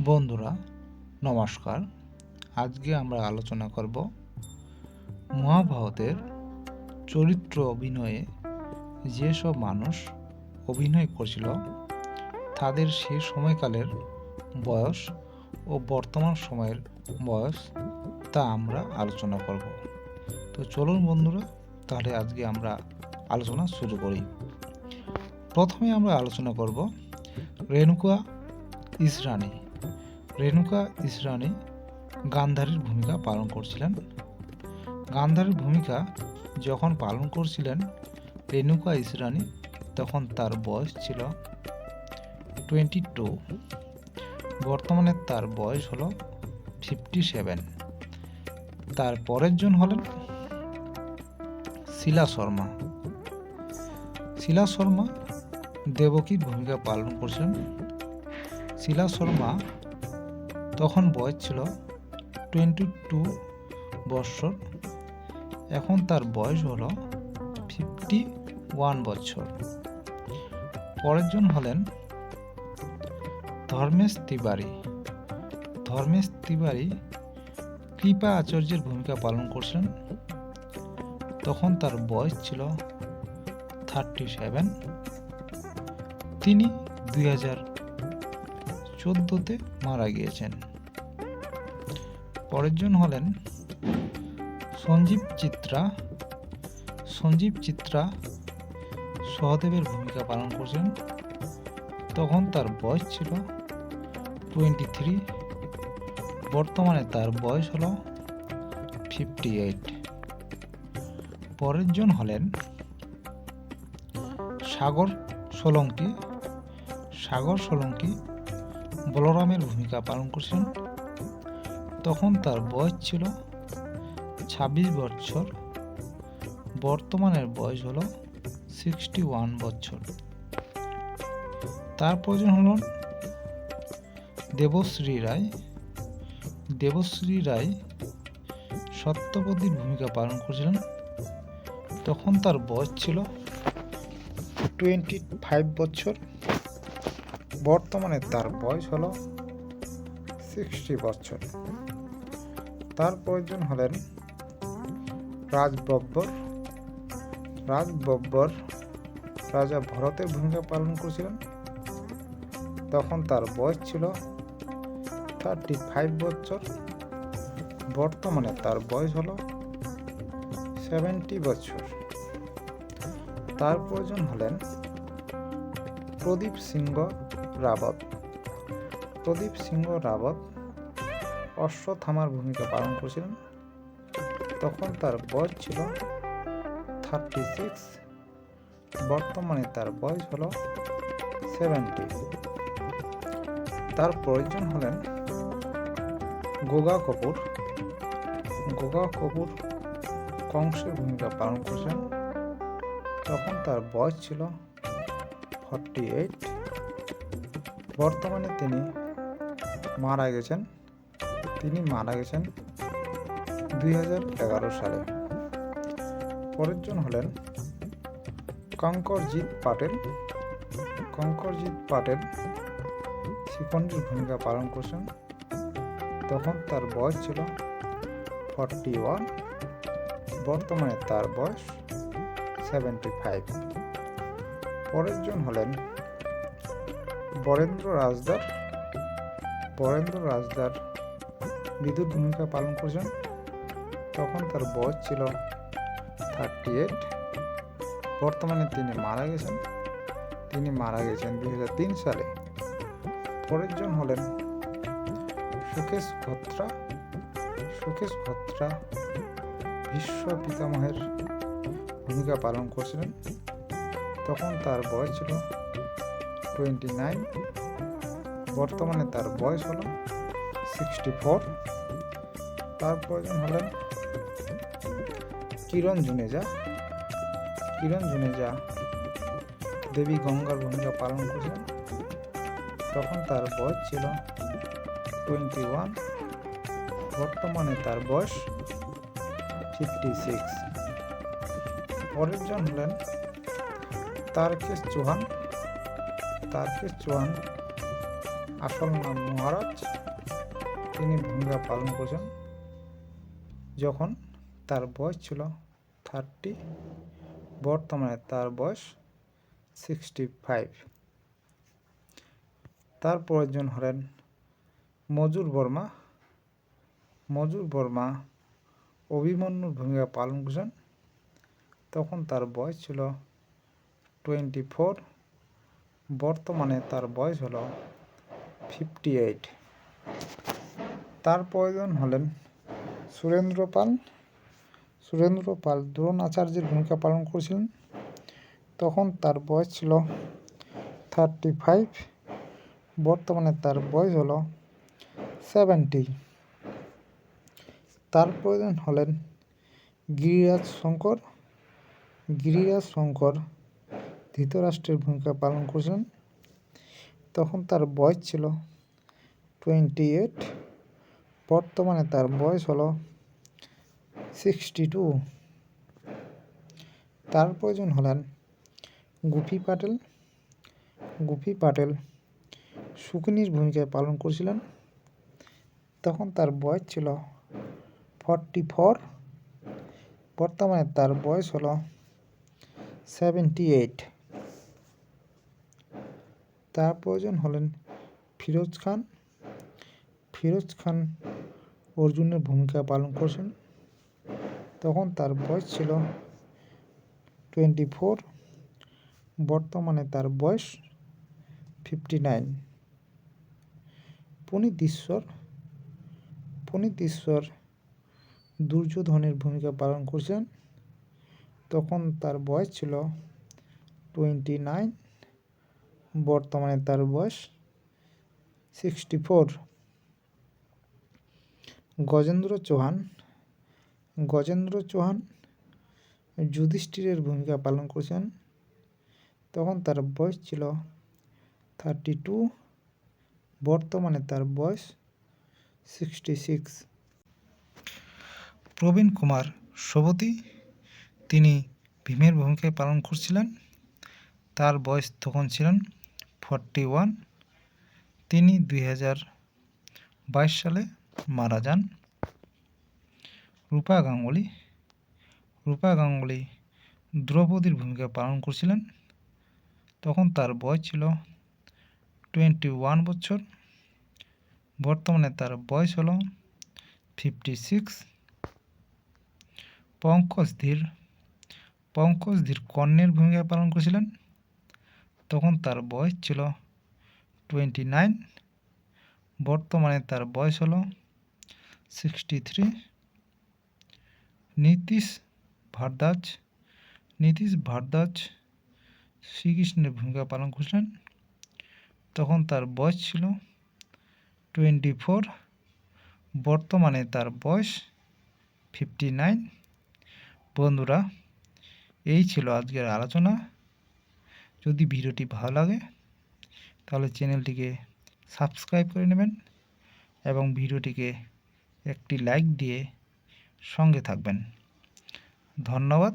বন্ধুরা, নমস্কার। আজকে আমরা আলোচনা করব মহাভারতের চরিত্র অভিনয়ে যেসব মানুষ অভিনয় করেছিল, তাদের সেই সময়কালের বয়স ও বর্তমান সময়ের বয়স তা আমরা আলোচনা করব। তো চলুন বন্ধুরা, তাহলে আজকে আমরা আলোচনা শুরু করি। প্রথমে আমরা আলোচনা করব রেণুকা ইসরানি। রেণুকা ইসরানি গান্ধারীর ভূমিকা পালন করছিলেন। গান্ধারীর ভূমিকা যখন পালন করছিলেন, রেণুকা ইসরানি, তখন তার বয়স ছিল টোয়েন্টি টু বর্তমানে তার বয়স হলো ফিফটি সেভেন তার পরের জন হলেন শিলা শর্মা। শিলা শর্মা দেবকীর ভূমিকা পালন করছেন। শিলা শর্মা তখন বয়স ছিল টোয়েন্টি টু বৎসর এখন তার বয়স হলো ফিফটি ওয়ান বছর। পরের জন হলেন ধর্মেশ তিবারি ধর্মেশ তিবারি কৃপা আচার্যের ভূমিকা পালন করছেন তখন তার বয়স ছিল থার্টি সেভেন তিনি দুই হাজার চোদ্দোতে মারা গিয়েছেন। পরের জন হলেন সঞ্জীব চিত্রা। সঞ্জীব চিত্রা সহদেবের ভূমিকা পালন করছেন। তখন তার বয়স ছিল টোয়েন্টি থ্রি বর্তমানে তার বয়স হল ফিফটি এইট পরের জন হলেন সাগর সোলঙ্কি। সাগর সোলঙ্কি বলরামের ভূমিকা পালন করছেন। তখন তার বয়স ছিল ছাব্বিশ বছর। বর্তমানের বয়স হল সিক্সটি ওয়ান বছর। তার প্রয়োজন হল দেবশ্রী রায়। দেবশ্রী রায় সত্যপতির ভূমিকা পালন করেছিলেন। তখন তার বয়স ছিল টোয়েন্টি ফাইভ বছর। বর্তমানে তার বয়স হলো সিক্সটি বছর। তার প্রয়োজন হলেন রাজ বব্বর রাজ বব্বর রাজা ভরতের ভূমিকা পালন করেছিলেন। তখন তার বয়স ছিল থার্টি ফাইভ বছর। বর্তমানে তার বয়স হলো সেভেন্টি বছর। তার প্রয়োজন হলেন প্রদীপ সিংহ রাবত। প্রদীপ সিংহ রাবত অশ্বত্থামার ভূমিকা পালন করেছিলেন। তখন তার বয়স ছিল থার্টি সিক্স বর্তমানে তার বয়স হল সেভেন্টি তার প্রয়োজন হলেন গোগা কপুর। গোগা কপুর কংসের ভূমিকা পালন করেছেন তখন তার বয়স ছিল ফর্টি এইট বর্তমানে তিনি মারা গেছেন, তিনি মারা গেছেন দুই হাজার এগারো সালে। পরের জন হলেন কঙ্করজিৎ পাটেল। কঙ্করজিৎ পাটেল শিকন্ডির ভূমিকা পালন করছেন। তখন তার বয়স ছিল ফর্টি ওয়ান, বর্তমানে তার বয়স সেভেন্টি ফাইভ। পরের জন হলেন বরেন্দ্র রাজদার বরেন্দ্র রাজদার বিদ্যুৎ ভূমিকা পালন করছেন। তখন তার বয়স ছিল থার্টি এইট বর্তমানে তিনি মারা গেছেন। তিনি মারা গেছেন দুই তিন সালে। পরের জন হলেন সুকেশ ঘত্রা। সুকেশ ঘত্রা বিশ্ব পিতামহের ভূমিকা পালন করছিলেন। তখন তার বয়স ছিল টোয়েন্টি নাইন বর্তমানে তার বয়স হলো সিক্সটি ফোর তার প্রয়োজন হলেন কিরণ জুনেজা। কিরণ জুনেজা দেবী গঙ্গার ভূমিকা পালন করছেন তখন তার বয়স ছিল টোয়েন্টি ওয়ান বর্তমানে তার বয়স ফিফটি সিক্স পরের জন হলেন তারকেশ চৌহান। তারকেশ চৌহান আসল নাম মহারাজ তিনি ভূমিকা পালন করেছেন। যখন তার বয়স ছিল থার্টি বর্তমানে তার বয়স সিক্সটি ফাইভ তার পরেরজন হলেন মজুর বর্মা। মজুর বর্মা অভিমন্যুর ভূমিকা পালন করেছেন। তখন তার বয়স ছিল টোয়েন্টি ফোর বর্তমানে তার বয়স হলো ফিফটি এইট তার প্রয়োজন হলেন সুরেন্দ্র পাল। সুরেন্দ্র পাল দ্রোণাচার্যের ভূমিকা পালন করেছিলেন। তখন তার বয়স ছিল থার্টি ফাইভ বর্তমানে তার বয়স হলো সেভেন্টি তার প্রয়োজন হলেন গিরিরাজ শঙ্কর। গিরিরাজ শঙ্কর ধৃতরাষ্ট্রের ভূমিকা পালন করেছেন তখন তার বয়স ছিল টোয়েন্টি এইট বর্তমানে তার বয়স হলো সিক্সটি টু তার প্রয়োজন হলেন গুপি পাটেল। গুপি পাটেল সুকিনির ভূমিকায় পালন করেছিলেন, তখন তার বয়স ছিল ফর্টি ফোর বর্তমানে তার বয়স হলো সেভেন্টি এইট তার প্রয়োজন হলেন ফিরোজ খান। ফিরোজ খান অর্জুনের ভূমিকা পালন করেছেন। তখন তার বয়স ছিল টোয়েন্টি ফোর বর্তমানে তার বয়স ফিফটি নাইন পুনিত ঈশ্বর পুনিত ঈশ্বর দুর্যোধনের ভূমিকা পালন করছেন। তখন তার বয়স ছিল টোয়েন্টি নাইন বর্তমানে তার বয়স সিক্সটি ফোর গজেন্দ্র চৌহান গজেন্দ্র চৌহান যুধিষ্ঠিরের ভূমিকা পালন করেছেন। তখন তার বয়স ছিল থার্টি টু বর্তমানে তার বয়স সিক্সটি সিক্স প্রবীণ কুমার সবতী তিনি ভীমের ভূমিকায় পালন করছিলেন। তার বয়স তখন ছিলেন ফর্টি ওয়ান। তিনি দুই হাজার বাইশ সালে মারা যান। রূপা গাঙ্গুলি। রূপা গাঙ্গুলি দ্রৌপদীর ভূমিকা পালন করছিলেন। তখন তার বয়স ছিল টোয়েন্টি ওয়ান বছর। বর্তমানে তার বয়স হল ফিফটি সিক্স। পঙ্কজ ধীর পঙ্কজ ধীর কর্ণের ভূমিকা পালন করেছিলেন। তখন তার বয়স ছিল টোয়েন্টি নাইন বর্তমানে তার বয়স হলো সিক্সটি থ্রি নীতিশ ভারদ্বাজ নীতিশ ভারদ্বাজ শ্রীকৃষ্ণের ভূমিকা পালন করেছিলেন। তখন তার বয়স ছিল টোয়েন্টি ফোর বর্তমানে তার বয়স ফিফটি নাইন বন্ধুরা, এই ছিল আজকের আলোচনা। যদি ভিডিওটি ভালো লাগে, তাহলে চ্যানেলটিকে সাবস্ক্রাইব করে নেবেন এবং ভিডিওটিকে একটি লাইক দিয়ে সঙ্গে থাকবেন। ধন্যবাদ।